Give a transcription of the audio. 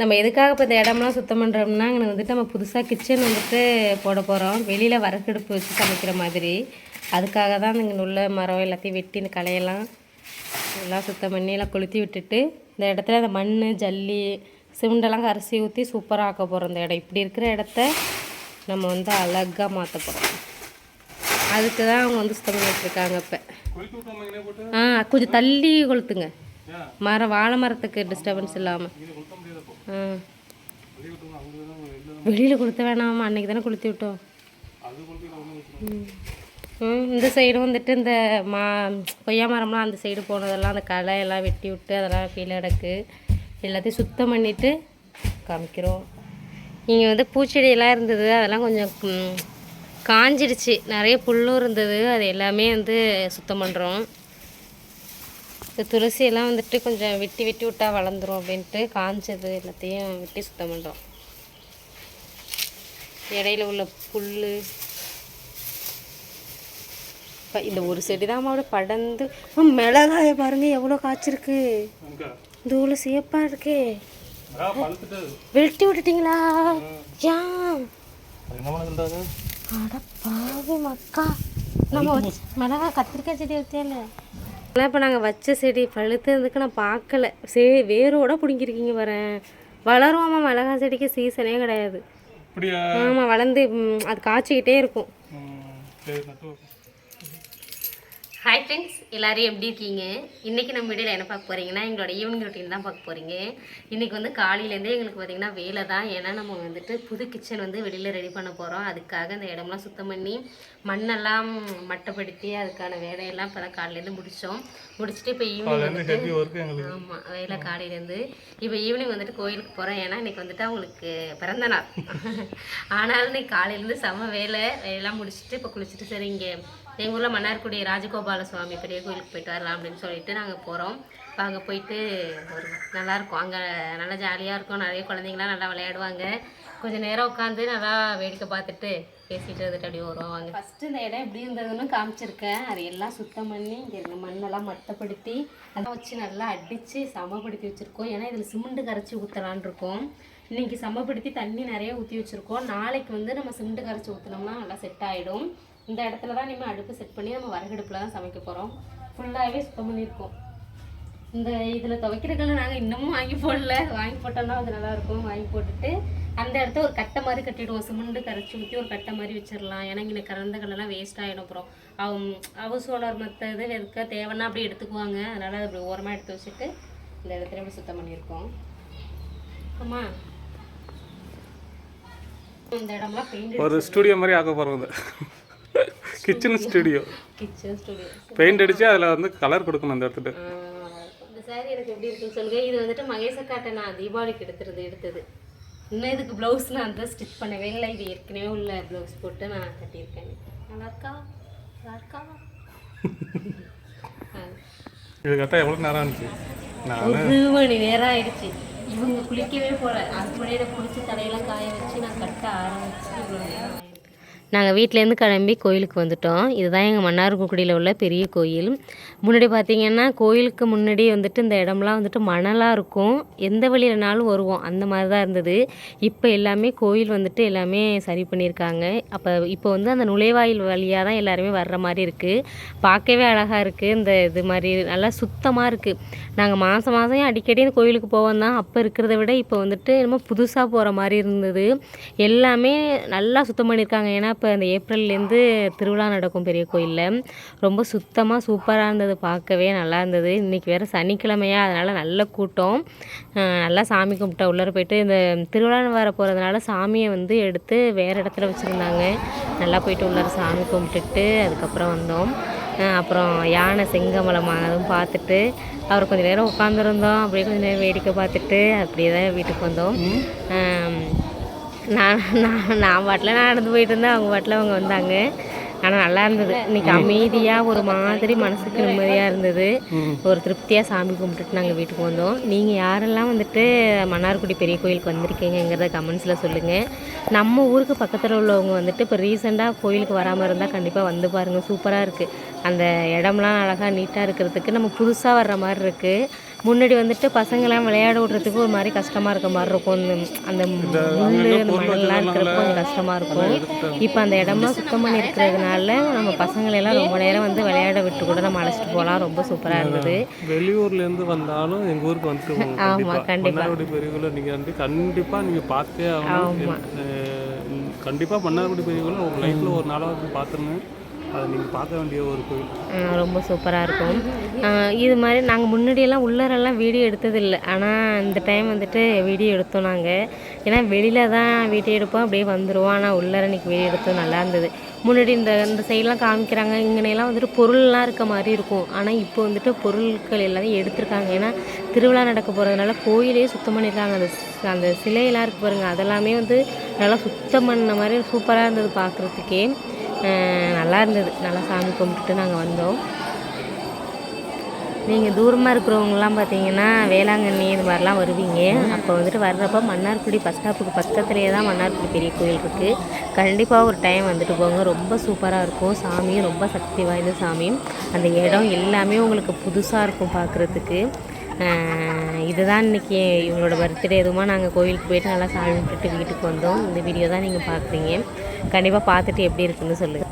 நம்ம எதுக்காக இப்போ இந்த இடம்லாம் சுத்தம் பண்ணுறோம்னா இங்கே வந்துட்டு நம்ம புதுசாக கிச்சன் வந்துட்டு போட போகிறோம் வெளியில் வரக்கடுப்பு வச்சு சமைக்கிற மாதிரி. அதுக்காக தான் இங்கே உள்ள மரம் எல்லாத்தையும் வெட்டி இந்த களையெல்லாம் எல்லாம் சுத்தம் பண்ணி எல்லாம் கொளுத்தி விட்டுட்டு இந்த இடத்துல அந்த மண் ஜல்லி சிமெண்டெல்லாம் கரைச்சி ஊற்றி சூப்பராக ஆக்க போகிறோம் இந்த இடம். இப்படி இருக்கிற இடத்த நம்ம வந்து அழகாக மாற்ற போகிறோம் அதுக்கு தான் அவங்க வந்து சுத்தம் பண்ணிட்டு இருக்காங்க இப்போ. ஆ கொஞ்சம் தள்ளி கொளுத்துங்க. மரம் வாழை மரத்துக்கு டிஸ்டர்பன்ஸ் இல்லாமல் கொளுத்த வெளியில் கொடுத்த வேணாமா. அன்றைக்கி தானே கொளுத்தி விட்டோம். ம், இந்த சைடும் வந்துட்டு இந்த மா கொய்யா மரம்லாம் அந்த சைடு போனதெல்லாம் அந்த களை எல்லாம் வெட்டி விட்டு அதெல்லாம் கீழே கிடக்கு. எல்லாத்தையும் சுத்தம் பண்ணிவிட்டு காமிக்கிறோம். இங்கே வந்து பூச்செடியெல்லாம் இருந்தது. அதெல்லாம் கொஞ்சம் காஞ்சிடுச்சு. நிறைய புல்லும் இருந்தது. அது எல்லாமே வந்து சுத்தம் பண்ணுறோம் இந்த துளசி எல்லாம் வந்துட்டு கொஞ்சம் வெட்டி வெட்டி விட்டா வளர்ந்துரும் அப்படின்ட்டு காஞ்சது எல்லாத்தையும் வெட்டி சுத்தம் பண்ணுறோம் இடையில உள்ள புல் இப்ப இந்த ஒரு செடி தான் அப்படியே படர்ந்து மிளகாய பாருங்க எவ்வளோ காய்ச்சிருக்கு. இந்த ஊர்ல சேப்பா இருக்கே. வெட்டி விட்டுட்டீங்களா? ஏன் அட பாவி மக்கா. நம்ம மிளகா கத்திரிக்காய் செடி வச்சேல இப்போ நாங்கள் வச்ச செடி பழுத்ததுக்கு நான் பார்க்கல சரி வேரோட பிடுங்கிருக்கீங்க வரேன் வளருவாமா மிளகா செடிக்கு சீசனே கிடையாது. ஆமாம் வளர்ந்து அது காய்ச்சிக்கிட்டே இருக்கும் ம், சரி நட்டு வைப்போம். ஹாய் ஃப்ரெண்ட்ஸ் எல்லாரும் எப்படி இருக்கீங்க? இன்றைக்கி நம்ம வீடியோவில் என்ன பார்க்க போகிறீங்கன்னா எங்களோட ஈவினிங் ரொட்டீன் தான் பார்க்க போகிறீங்க இன்றைக்கி வந்து காலையிலேருந்தே எங்களுக்கு பார்த்திங்கன்னா வேலை தான். ஏன்னா நம்ம வந்துட்டு புது கிச்சன் வந்து வெளியில் ரெடி பண்ண போகிறோம் அதுக்காக இந்த இடம்லாம் சுத்தம் பண்ணி மண்ணெல்லாம் மட்டப்படுத்தி அதுக்கான வேலையெல்லாம் இப்போ தான் காலையிலேருந்து முடித்தோம் முடிச்சுட்டு இப்போ ஈவினிங் ஆமாம் வேலை காலையிலேருந்து. இப்போ ஈவினிங் வந்துட்டு கோயிலுக்கு போகிறேன் ஏன்னா இன்னைக்கு வந்துட்டு அவங்களுக்கு பிறந்த நாள். ஆனாலும் இன்னைக்கு காலையிலேருந்து செம வேலை. வேலையெல்லாம் முடிச்சுட்டு இப்போ குளிச்சுட்டு சரி இங்கே எங்கள் ஊரில் மன்னார்குடி ராஜகோபால சுவாமி பெரிய கோயிலுக்கு போயிட்டு வரலாம் அப்படின்னு சொல்லிட்டு நாங்கள் போகிறோம் இப்போ அங்கே போயிட்டு ஒரு நல்லாயிருக்கும் அங்கே நல்லா ஜாலியாக இருக்கும். நிறைய குழந்தைங்களாம் நல்லா விளையாடுவாங்க. கொஞ்சம் நேரம் உட்காந்து நல்லா வேடிக்கை பார்த்துட்டு பேசிட்டு இருந்துட்டு அப்படியே வருவாங்க ஃபஸ்ட்டு இந்த இடம் எப்படி இருந்ததுன்னு காமிச்சிருக்கேன். அது எல்லாம் சுத்தம் பண்ணி இங்கே இருந்த மண்ணெல்லாம் மட்டப்படுத்தி அதை வச்சு நல்லா அடித்து சமப்படுத்தி வச்சுருக்கோம். ஏன்னா இதில் சிமெண்ட் கரைச்சி ஊற்றலான் இருக்கோம். இன்றைக்கி சமப்படுத்தி தண்ணி நிறைய ஊற்றி வச்சுருக்கோம். நாளைக்கு வந்து நம்ம சிமெண்ட் கரைச்சி ஊற்றினோம்னா நல்லா செட் ஆகிடும் இந்த இடத்துல தான் இனிமேல் அடுப்பு செட் பண்ணி நம்ம வரகடுப்பில் தான் சமைக்க போகிறோம் ஃபுல்லாகவே சுத்தம் பண்ணியிருக்கோம். இந்த இதில் துவைக்கிறதுக்கெல்லாம் நாங்கள் இன்னமும் வாங்கி போடல. வாங்கி போட்டோம்னா அது நல்லா இருக்கும். வாங்கி போட்டுட்டு அந்த இடத்த ஒரு கட்டை மாதிரி கட்டிடுவோம். சிமெண்ட் கரைச்சி ஊற்றி ஒரு கட்டை மாதிரி வச்சிடலாம். ஏன்னா இங்கே கறந்த கல்லெல்லாம் வேஸ்ட் ஆகிடும் அப்புறம். அவங்க ஹவுஸ் ஓனர் மற்ற இது எதுக்க தேவைன்னா அப்படி எடுத்துக்குவாங்க. அதனால் அது அப்படி ஓரமாக எடுத்து வச்சுட்டு இந்த இடத்துல இப்படி சுத்தம் பண்ணியிருக்கோம். ஆமா. இந்த இடம்லாம் பெயிண்ட் ஒரு ஸ்டுடியோ மாதிரி ஆக்க போகிறோம் kitchen studio kitchen studio paint அடித்து அதில் வந்து கலர் கொடுக்கணும் அந்த இடத்துல இந்த saree எனக்கு எப்படி இருக்குன்னு சொல்லுங்க. இது வந்துட்டு மகேசக்காட்டை நான் தீபாவளிக்கு எடுத்துறது எடுத்தது. இன்னும் இதுக்கு ப்ளவுஸ் நான் தான் ஸ்டிச் பண்ணவே இல்லை. இது ஏற்கனவே உள்ள ப்ளவுஸ் போட்டு நான் கட்டியிருக்கேன். நல்லா இருக்கா நல்லா இருக்கா ஆ. இது கரெக்டாக எவ்வளோ நேரம் இருந்துச்சு நான் ஒரு மணி நேரம் ஆயிடுச்சு. இவங்க குளிக்கவே போல. அது முன்னாடி குளிச்சு தலையெல்லாம் காய வச்சு நான் கட்ட ஆரம்பிச்சு இவ்வளோ நேரம். நாங்கள் வீட்டிலேருந்து கிளம்பி கோயிலுக்கு வந்துட்டோம். இதுதான் எங்கள் மன்னார்குடியில் உள்ள பெரிய கோயில். முன்னாடி பார்த்தீங்கன்னா கோயிலுக்கு முன்னாடி வந்துட்டு இந்த இடம்லாம் வந்துட்டு மணலாக இருக்கும். எந்த வழியிலனாலும் வருவோம். அந்த மாதிரி தான் இருந்தது. இப்போ எல்லாமே கோயில் வந்துட்டு எல்லாமே சரி பண்ணியிருக்காங்க. அப்போ இப்போ வந்து அந்த நுழைவாயில் வழியாக தான் எல்லாருமே வர்ற மாதிரி இருக்குது பார்க்கவே அழகாக இருக்குது இந்த இது மாதிரி நல்லா சுத்தமாக இருக்குது நாங்கள் மாதம் மாதம் அடிக்கடி இந்த கோயிலுக்கு போவோம் தான் அப்போ இருக்கிறத விட இப்போ வந்துட்டு என்னமோ புதுசாக போகிற மாதிரி இருந்தது. எல்லாமே நல்லா சுத்தம் பண்ணியிருக்காங்க. ஏன்னா இப்போ இந்த ஏப்ரல்லேருந்து திருவிழா நடக்கும் பெரிய கோயிலில். ரொம்ப சுத்தமாக சூப்பராக இருந்தது பார்க்கவே நல்லா இருந்தது. இன்றைக்கி வேறு சனிக்கிழமையா அதனால் நல்ல கூட்டம். நல்லா சாமி கும்பிட்டா உள்ளார போயிட்டு இந்த திருவிழா வர போகிறதுனால சாமியை வந்து எடுத்து வேறு இடத்துல வச்சுருந்தாங்க. நல்லா போயிட்டு உள்ளார சாமி கும்பிட்டுட்டு அதுக்கப்புறம் வந்தோம். அப்புறம் யானை செங்கமலம் அதுவும் பார்த்துட்டு அவர் கொஞ்சம் நேரம் உட்காந்துருந்தோம் அப்படியே கொஞ்ச நேரம் வேடிக்கை பார்த்துட்டு அப்படியே தான் வீட்டுக்கு வந்தோம். நான் நான் நான் பாட்டில் நான் நடந்து போயிட்டு இருந்தேன். அவங்க பாட்டில் அவங்க வந்தாங்க. ஆனால் நல்லா இருந்தது. இன்னைக்கு அமைதியாக ஒரு மாதிரி மனசுக்கு நிம்மதியாக இருந்தது. ஒரு திருப்தியாக சாமி கும்பிட்டுட்டு நாங்கள் வீட்டுக்கு வந்தோம். நீங்கள் யாரெல்லாம் வந்துட்டு மன்னார்குடி பெரிய கோயிலுக்கு வந்திருக்கீங்கிறத கமெண்ட்ஸில் சொல்லுங்கள் நம்ம ஊருக்கு பக்கத்தில் உள்ளவங்க வந்துட்டு இப்போ ரீசெண்டாக கோயிலுக்கு வராமல் இருந்தால் கண்டிப்பாக வந்து பாருங்கள் சூப்பராக இருக்குது அந்த இடம்லாம் அழகாக நீட்டாக இருக்கிறதுக்கு நம்ம புதுசாக வர்ற மாதிரி இருக்குது முன்னாடி வந்துட்டு பசங்களாம் விளையாட விடுறதுக்கு ஒரு மாதிரி கஷ்டமாக இருக்க மாதிரி இருக்கும். அந்த அந்த முள்ளு அந்த மணல்லாம் இருக்கிறப்ப கொஞ்சம் கஷ்டமாக இருக்கும். இப்போ அந்த இடம்லாம் சுத்தம் பண்ணி இருக்கிறதுனால நம்ம பசங்களெல்லாம் ரொம்ப நேரம் வந்து விளையாட விட்டு கூட நம்ம அழைச்சிட்டு போகலாம். ரொம்ப சூப்பராக இருந்தது. வெளியூர்ல இருந்து வந்தாலும் எங்க ஊருக்கு வந்துட்டு போங்க ஆமா, கண்டிப்பா. மன்னார்குடி பெரியகுளம் நீங்க வந்து கண்டிப்பா நீங்க பார்த்தே ஆகணும். அஹ் கண்டிப்பா மன்னார்குடி பெரியகுளம் உங்க லைஃப்ல ஒரு நாளாவது பார்த்துருங்க. அதை நீங்கள் பார்க்க வேண்டிய ஒரு கோயில். ரொம்ப சூப்பராக இருக்கும். இது மாதிரி நாங்கள் முன்னாடியெல்லாம் உள்ளரெல்லாம் வீடியோ எடுத்ததில்லை. ஆனால் இந்த டைம் வந்துட்டு வீடியோ எடுத்தோம் நாங்கள் ஏன்னா வெளியில் தான் வீடியோ எடுப்போம். அப்படியே வந்துடுவோம் ஆனால் உள்ளர இன்னைக்கு வீடியோ எடுத்தோம் நல்லா இருந்தது. முன்னாடி இந்த இந்த சைட்லாம் காமிக்கிறாங்க. இங்கனையெல்லாம் வந்துட்டு பொருள்லாம் இருக்க மாதிரி இருக்கும். ஆனால் இப்போ வந்துட்டு பொருட்கள் எல்லாத்தையும் எடுத்திருக்காங்க. ஏன்னா திருவிழா நடக்க போகிறதுனால கோயிலே சுத்தம் பண்ணியிருக்காங்க. அந்த அந்த சிலையெல்லாம் இருக்கு பாருங்கள் அதெல்லாமே வந்து நல்லா சுத்தம் பண்ண மாதிரி சூப்பராக இருந்தது பார்க்குறதுக்கே நல்லா இருந்தது. நல்லா சாமி கும்பிட்டுட்டு நாங்கள் வந்தோம். நீங்கள் தூரமாக இருக்கிறவங்கலாம் பார்த்தீங்கன்னா வேளாங்கண்ணி இது மாதிரிலாம் வருவீங்க. அப்போ வந்துட்டு வர்றப்ப மன்னார்குடி பஸ் ஸ்டாப்புக்கு பக்கத்துலேயே தான் மன்னார்குடி பெரிய கோயில் இருக்குது கண்டிப்பாக ஒரு டைம் வந்துட்டு போங்க. ரொம்ப சூப்பராக இருக்கும். சாமியும் ரொம்ப சக்தி வாய்ந்த சாமியும் அந்த இடம் எல்லாமே உங்களுக்கு புதுசாக இருக்கும் பார்க்குறதுக்கு இதுதான் இன்றைக்கி இவங்களோட பர்த்டே எதுவுமா நாங்கள் கோயிலுக்கு போயிட்டு நல்லா சாமி விட்டுட்டு வீட்டுக்கு வந்தோம். இந்த வீடியோ தான் நீங்கள் பார்க்குறீங்க கண்டிப்பாக பார்த்துட்டு எப்படி இருக்குன்னு சொல்லுங்கள்